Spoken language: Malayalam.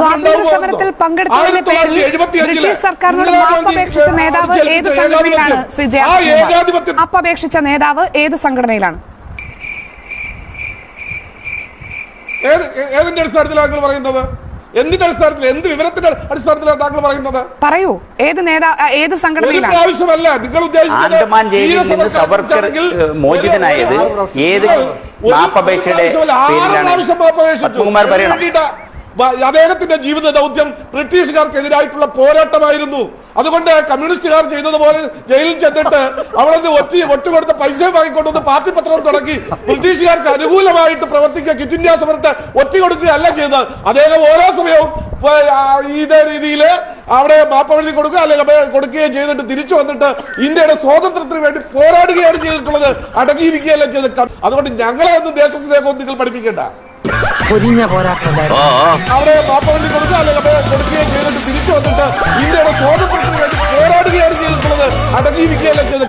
സ്വാതന്ത്ര്യ സമരത്തിൽ പങ്കെടുത്തതിന്റെ പേരിൽ ബ്രിട്ടീഷ് സർക്കാരിനോട് മാപ്പപേക്ഷിച്ച നേതാവ് ഏത് സംഘടനയിലാണ് ശ്രീ ആ ഏകാധിപത്യ ജയകുമാർ മാപ്പപേക്ഷിച്ച നേതാവ് ഏത് സംഘടനയിലാണ് ഏതിന്റെ അടിസ്ഥാനത്തിലാണ് താങ്കൾ പറയുന്നത് എന്തിന്റെ അടിസ്ഥാനത്തിൽ എന്ത് വിവരത്തിന്റെ അടിസ്ഥാനത്തിലാണ് താങ്കൾ പറയുന്നത് പറയൂ ഏത് നേതാ ഏത് സംഘടനയിലാണ് ആവശ്യമല്ല നിങ്ങൾ ഉദ്ദേശിച്ചത് മോചിതനായത് ഏത് മാപ്പപേക്ഷയുടെ പേരിലാണ് പത്മകുമാർ പറയണം അദ്ദേഹത്തിന്റെ ജീവിത ദൗത്യം ബ്രിട്ടീഷുകാർക്കെതിരായിട്ടുള്ള പോരാട്ടമായിരുന്നു. അതുകൊണ്ട് കമ്മ്യൂണിസ്റ്റുകാർ ചെയ്തതുപോലെ ജയിലിൽ ചെന്നിട്ട് അവിടെ നിന്ന് ഒറ്റ ഒറ്റുകൊടുത്ത പൈസ വാങ്ങിക്കൊണ്ടുവന്ന് പാർട്ടി പത്രം തുടങ്ങി ബ്രിട്ടീഷുകാർക്ക് അനുകൂലമായിട്ട് പ്രവർത്തിക്കുക കിറ്റ് ഇന്ത്യ സമരത്തെ ഒറ്റ കൊടുക്കുകയല്ല ചെയ്തത്. അദ്ദേഹം ഓരോ സമയവും ഇതേ രീതിയിൽ അവിടെ മാപ്പവഴി കൊടുക്കുക അല്ലെങ്കിൽ കൊടുക്കുകയും ചെയ്തിട്ട് തിരിച്ചു വന്നിട്ട് ഇന്ത്യയുടെ സ്വാതന്ത്ര്യത്തിന് വേണ്ടി പോരാടുകയാണ് ചെയ്തിട്ടുള്ളത്. അടങ്ങിയിരിക്കുകയല്ല ചെയ്തത്. അതുകൊണ്ട് ഞങ്ങളെ ഒന്നും ദേശസ്നേഹം നിങ്ങൾ പഠിപ്പിക്കേണ്ട. അവിടെ മാപ്പവഴി കൊടുക്കുക അല്ലെങ്കിൽ അപേ- കൊടുക്കുകയും ചെയ്തിട്ട് തിരിച്ചു വന്നിട്ട് ഇന്ത്യയുടെ സ്വാതന്ത്ര്യത്തിന് വേണ്ടി പോരാടുകയാണ് ചെയ്തിട്ടുള്ളത്. അടങ്ങിയിരിക്കുകയല്ല ചെയ്തത്?